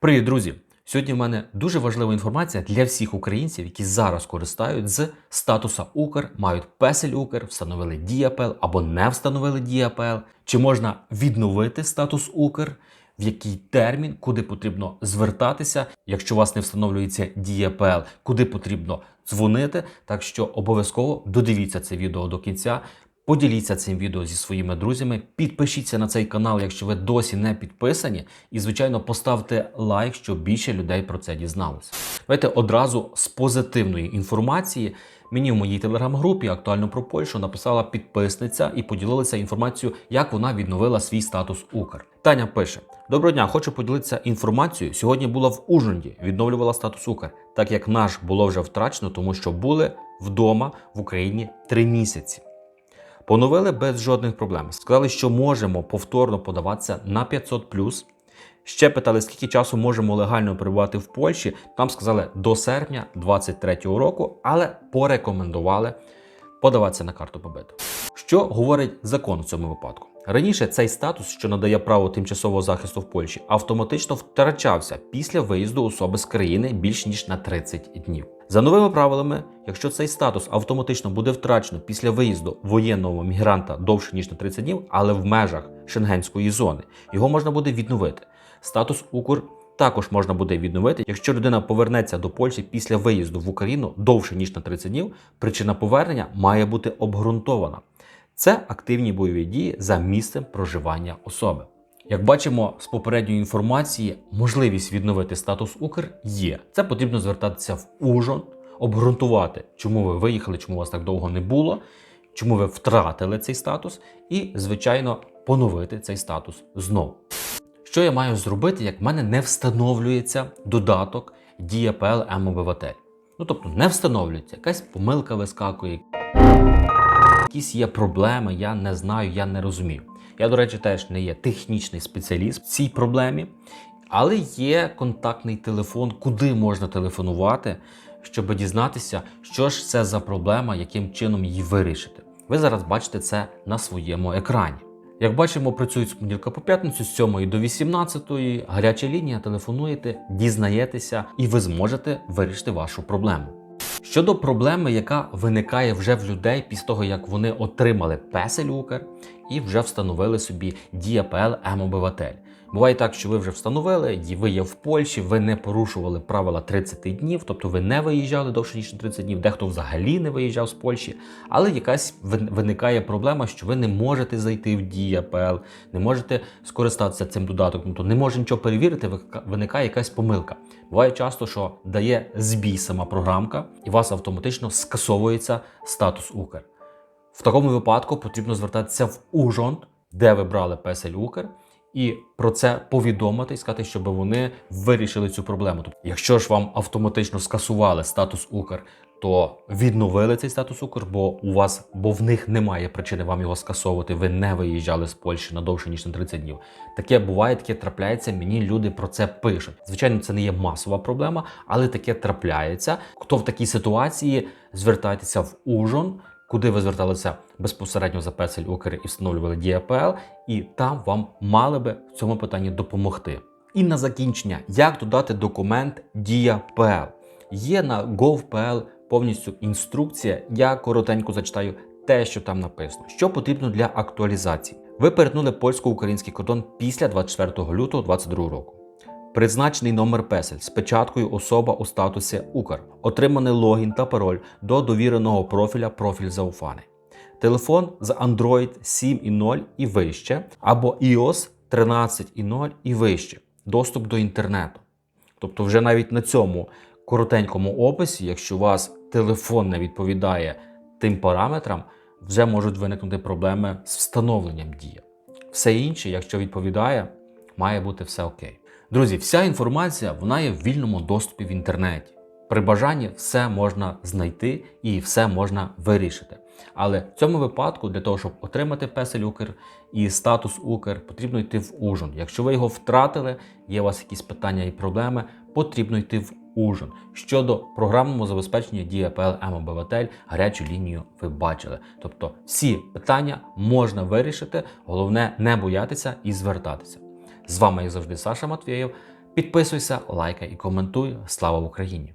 Привіт, друзі! Сьогодні в мене дуже важлива інформація для всіх українців, які зараз користують з статуса Укр, мають песель Укр, встановили діапел або не встановили діапел. Чи можна відновити статус Укр? В який термін, куди потрібно звертатися, якщо у вас не встановлюється діапел, куди потрібно дзвонити. Так що обов'язково додивіться це відео до кінця. Поділіться цим відео зі своїми друзями, підпишіться на цей канал, якщо ви досі не підписані, і, звичайно, поставте лайк, щоб більше людей про це дізналося. Давайте одразу з позитивної інформації. Мені в моїй телеграм-групі актуально про Польщу написала підписниця і поділилася інформацією, як вона відновила свій статус Укр. Таня пише: Доброго дня, хочу поділитися інформацією. Сьогодні була в Ужгороді, відновлювала статус Укр, так як наш було вже втрачено, тому що були вдома в Україні три місяці. Поновили без жодних проблем. Сказали, що можемо повторно подаватися на 500 Ще питали, скільки часу можемо легально перебувати в Польщі. Там сказали до серпня 23-го року, але порекомендували подаватися на карту побиту. Що говорить закон в цьому випадку? Раніше цей статус, що надає право тимчасового захисту в Польщі, автоматично втрачався після виїзду особи з країни більш ніж на 30 днів. За новими правилами, якщо цей статус автоматично буде втрачено після виїзду воєнного мігранта довше ніж на 30 днів, але в межах шенгенської зони, його можна буде відновити. Статус Укр також можна буде відновити, якщо людина повернеться до Польщі після виїзду в Україну довше ніж на 30 днів. Причина повернення має бути обґрунтована. Це активні бойові дії за місцем проживання особи. Як бачимо з попередньої інформації, можливість відновити статус Укр є. Це потрібно звертатися в Ужон, обґрунтувати, чому ви виїхали, чому вас так довго не було, чому ви втратили цей статус, і, звичайно, поновити цей статус знову. Що я маю зробити, як в мене не встановлюється додаток діапл М-обиватель? Ну тобто не встановлюється, якась помилка вискакує, якісь є проблеми, я не знаю, я не розумію. Я, до речі, теж не є технічний спеціаліст в цій проблемі, але є контактний телефон, куди можна телефонувати, щоб дізнатися, що ж це за проблема, яким чином її вирішити. Ви зараз бачите це на своєму екрані. Як бачимо, працюють з понеділка по п'ятницю з 7 до 18, гаряча лінія, телефонуєте, дізнаєтеся, і ви зможете вирішити вашу проблему. Щодо проблеми, яка виникає вже в людей після того, як вони отримали песель Укр і вже встановили собі діапл М-обиватель. Буває так, що ви вже встановили, ви є в Польщі, ви не порушували правила 30 днів, тобто ви не виїжджали довше ніж 30 днів, дехто взагалі не виїжджав з Польщі, але якась вин- виникає проблема, що ви не можете зайти в діапл, не можете скористатися цим додатком, тобто не може нічого перевірити, виникає якась помилка. Буває часто, що дає збій сама програмка, і у вас автоматично скасовується статус Укр. В такому випадку потрібно звертатися в Ужонт, де ви брали песель Укр, і про це повідомити і сказати, щоб вони вирішили цю проблему. Тобто, якщо ж вам автоматично скасували статус Укр, то відновили цей статус Укр, бо у вас, бо в них немає причини вам його скасовувати. Ви не виїжджали з Польщі на довше ніж на 30 днів. Таке буває, таке трапляється. Мені люди про це пишуть. Звичайно, це не є масова проблема, але таке трапляється. Хто в такій ситуації звертайтеся в Ужон куди ви зверталися безпосередньо за песель Укр і встановлювали діапл, і там вам мали би в цьому питанні допомогти. І на закінчення, як додати документ діапл? Є на gov.pl повністю інструкція. Я коротенько зачитаю те, що там написано. Що потрібно для актуалізації? Ви перетнули польсько-український кордон після 24 лютого 2022 року. Призначений номер песель з печаткою особа у статусі Укр. Отриманий логін та пароль до довіреного профіля профіль зауфаний. Телефон з Android 7.0 і вище, або iOS 13.0 і вище. Доступ до інтернету. Тобто, вже навіть на цьому коротенькому описі, якщо у вас телефон не відповідає тим параметрам, вже можуть виникнути проблеми з встановленням дія. Все інше, якщо відповідає, має бути все окей. Друзі, вся інформація вона є в вільному доступі в інтернеті. При бажанні все можна знайти і все можна вирішити. Але в цьому випадку, для того, щоб отримати песель Укр і статус Укр, потрібно йти в Ужин. Якщо ви його втратили, є у вас якісь питання і проблеми, потрібно йти в Ужин. Щодо програмного забезпечення діапл М-обиватель, гарячу лінію ви бачили. Тобто всі питання можна вирішити, головне не боятися і звертатися. З вами, як завжди, Саша Матвєєв. Підписуйся, лайкай і коментуй. Слава Україні!